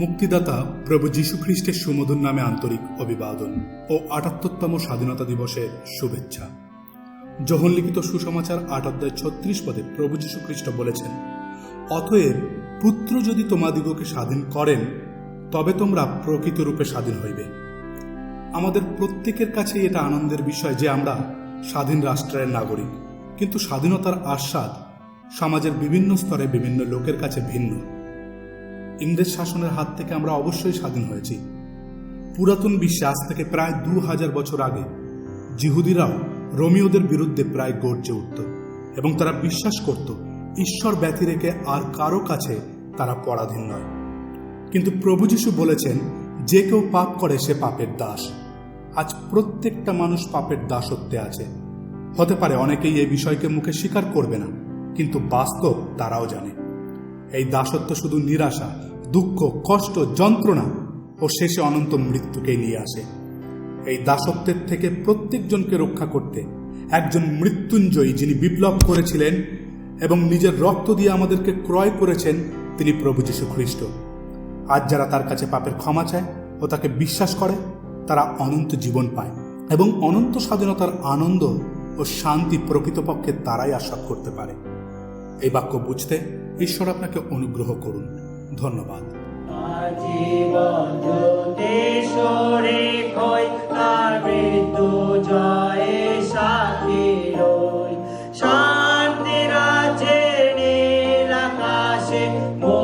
মুক্তিদাতা প্রভু যীশু খ্রিস্টের সুমধুর নামে আন্তরিক অভিবাদন ও আটাত্তরতম স্বাধীনতা দিবসের শুভেচ্ছা। যখন লিখিত সুসমাচার আট অধ্যায় ছত্রিশ পদে প্রভু যীশু খ্রিস্ট বলেছেন, অতএব পুত্র যদি তোমাদিগকে স্বাধীন করেন, তবে তোমরা প্রকৃত রূপে স্বাধীন হইবে। আমাদের প্রত্যেকের কাছে এটা আনন্দের বিষয় যে আমরা স্বাধীন রাষ্ট্রের নাগরিক। কিন্তু স্বাধীনতার আস্বাদ সমাজের বিভিন্ন স্তরে বিভিন্ন লোকের কাছে ভিন্ন। ইংরেজ শাসনের হাত থেকে আমরা অবশ্যই স্বাধীন হয়েছি। পুরাতন বিশ্বে আজ থেকে প্রায় দু হাজার বছর আগে জিহুদিরাও রোমিওদের বিরুদ্ধে প্রায় গর্জে উঠত এবং তারা বিশ্বাস করত, ঈশ্বর ব্যথি রেখে আর কারও কাছে তারা পরাধীন নয়। কিন্তু প্রভু যিশু বলেছেন, যে কেউ পাপ করে, সে পাপের দাস। আজ প্রত্যেকটা মানুষ পাপের দাসত্বে আছে। হতে পারে অনেকেই এই বিষয়কে মুখে স্বীকার করবে না, কিন্তু বাস্তব তারাও জানে। এই দাসত্ব শুধু নিরাশা, দুঃখ, কষ্ট, যন্ত্রণা ও শেষে অনন্ত মৃত্যুকেই নিয়ে আসে। এই দাসত্বের থেকে প্রত্যেকজনকে রক্ষা করতে একজন মৃত্যুঞ্জয়ী যিনি বিপ্লব করেছিলেন এবং নিজের রক্ত দিয়ে আমাদেরকে ক্রয় করেছেন তিনি প্রভু যীশু খ্রিস্ট। আজ যারা তার কাছে পাপের ক্ষমা চায় ও তাকে বিশ্বাস করে, তারা অনন্ত জীবন পায় এবং অনন্ত স্বাধীনতার আনন্দ ও শান্তি প্রকৃতপক্ষে তারাই আস্বাদ করতে পারে। এই বাক্য বুঝতে ঈশ্বর আপনাকে অনুগ্রহ করুন। ধন্যবাদ। জীবন জ্যোতি সরে কই তার মৃত্যু। more.